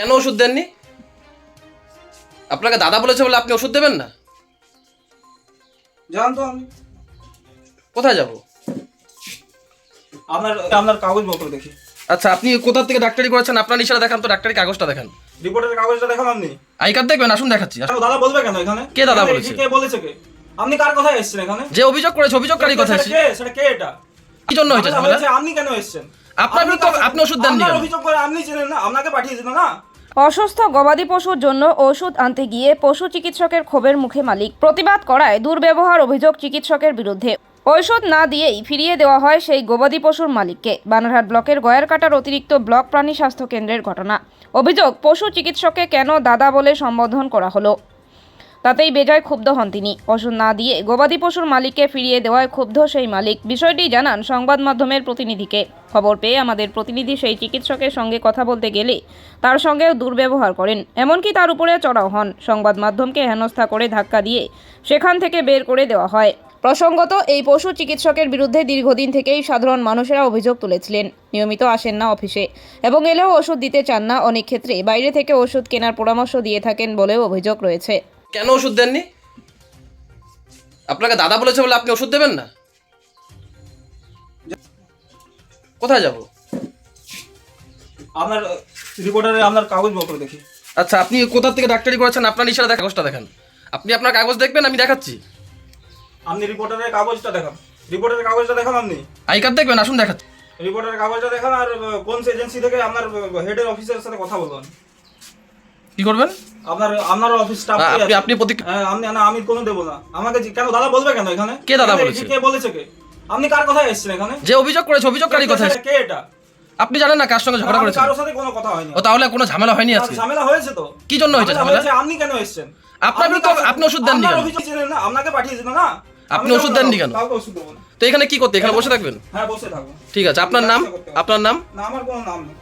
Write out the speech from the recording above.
কেন ওষুধ দেননি? আপনাকে দাদা বলেছে বলে আপনি ওষুধ দেবেন না? জানতো আমি। কোথায় যাব? আপনার আপনার কাগজপত্র দেখি। আচ্ছা আপনি কোথা থেকে ডাক্তারি করেছেন? আপনার ইশারা দেখান তো ডাক্তারি কাগজটা দেখান। রিপোর্টের কাগজটা দেখান আপনি। আই কার্ড দেখবেন আসুন দেখাচ্ছি। দাদা বলবে কেন এখানে? কে দাদা বলেছে? কে বলেছে কে? আপনি কার কথায় এসেছেন এখানে? যে অভিযোগ করেছে অভিযোগকারী কথা কে সেটা কে এটা? কি জন্য হয়েছে আপনি কেন এসেছেন? আপনার কাছে- আপনি ওষুধ দেননি অভিযোগ করে আপনি ছিলেন না আপনাকে পাঠিয়ে পাঠিয়েছিল না? অসুস্থ গবাদি পশুর জন্য ওষুধ আনতে গিয়ে পশু চিকিৎসকের ক্ষোভের মুখে মালিক। প্রতিবাদ করায় দুর্ব্যবহার অভিযোগ চিকিৎসকের বিরুদ্ধে। ঔষধ না দিয়েই ফিরিয়ে দেওয়া হয় সেই গবাদি পশুর মালিককে। বানারহাট ব্লকের গয়ারকাটার অতিরিক্ত ব্লক প্রাণী স্বাস্থ্য কেন্দ্রের ঘটনা। অভিযোগ, পশু চিকিৎসককে কেন দাদা বলে সম্বোধন করা হলো? তাতেই বেজায় ক্ষুব্ধ হন তিনি। ওষুধ না দিয়ে গবাদি পশুর মালিককে ফিরিয়ে দেওয়ায় ক্ষুব্ধ সেই মালিক। বিষয়টি জানান সংবাদ মাধ্যমের প্রতিনিধিকে। খবর পেয়ে আমাদের প্রতিনিধি সেই চিকিৎসকের সঙ্গে কথা বলতে গেলে তার সঙ্গেও দুর্ব্যবহার করেন। এমনকি তার উপরে চড়াও হন। সংবাদ মাধ্যমকে হেনস্থা করে ধাক্কা দিয়ে সেখান থেকে বের করে দেওয়া হয়। প্রসঙ্গত, এই পশু চিকিৎসকের বিরুদ্ধে দীর্ঘদিন থেকেই সাধারণ মানুষেরা অভিযোগ তুলেছিলেন। নিয়মিত আসেন না অফিসে এবং এলেও ওষুধ দিতে চান না। অনেক ক্ষেত্রে বাইরে থেকে ওষুধ কেনার পরামর্শ দিয়ে থাকেন বলেও অভিযোগ রয়েছে। কেন ওষুধ দেননি? আপনাকে দাদা বলেছে বলে আপনি ওষুধ দেবেন না? কোথায় যাব? আপনার রিপোর্টারে আপনার কাগজপত্র দেখি। আচ্ছা আপনি কোথা থেকে ডাক্তারি করেছেন? আপনার ইশারা দেখা কাগজটা দেখান। আপনি আপনার কাগজ দেখবেন আমি দেখাচ্ছি। আপনি রিপোর্টারের কাগজটা দেখান। রিপোর্টারের কাগজটা দেখান আপনি। আই কার্ড দেখবেন? আসুন দেখাচ্ছি। রিপোর্টারের কাগজটা দেখান আর কোন এজেন্সি থেকে আপনার হেডের অফিসারের সাথে কথা বলবেন। কি করবেন? আপনার আপনার অফিস স্টাফ আ, আপনি আপনি হ্যাঁ আমি না আমি কোনো দেবো না। আমাকে কেন দাদা বলবে কেন এখানে? কে দাদা বলেছে? কে বলেছে কে? আপনি কার কথায় এসেছেন এখানে? যে অভিযোগ করেছে অভিযোগকারী কথা কে- এটা? আপনি জানেন না কার সঙ্গে ঝগড়া করেছেন? কারোর সাথে কোনো কথা হয়নি। ও তাহলে কোনো ঝামেলা হয়নি আজকে? ঝামেলা হয়েছে তো। কি জন্য হয়েছে ঝামেলা? আপনি কেন এসেছেন? আপনার আপনি আপনি ওষুধ দেননি কেন? আপনাকে পাঠিয়েছিল না। আপনি ওষুধ দেননি কেন? তো এখানে কি করতে? এখানে বসে থাকবেন? হ্যাঁ বসে থাকব। ঠিক আছে আপনার নাম? আপনার নাম? না আমার কোনো নাম নেই।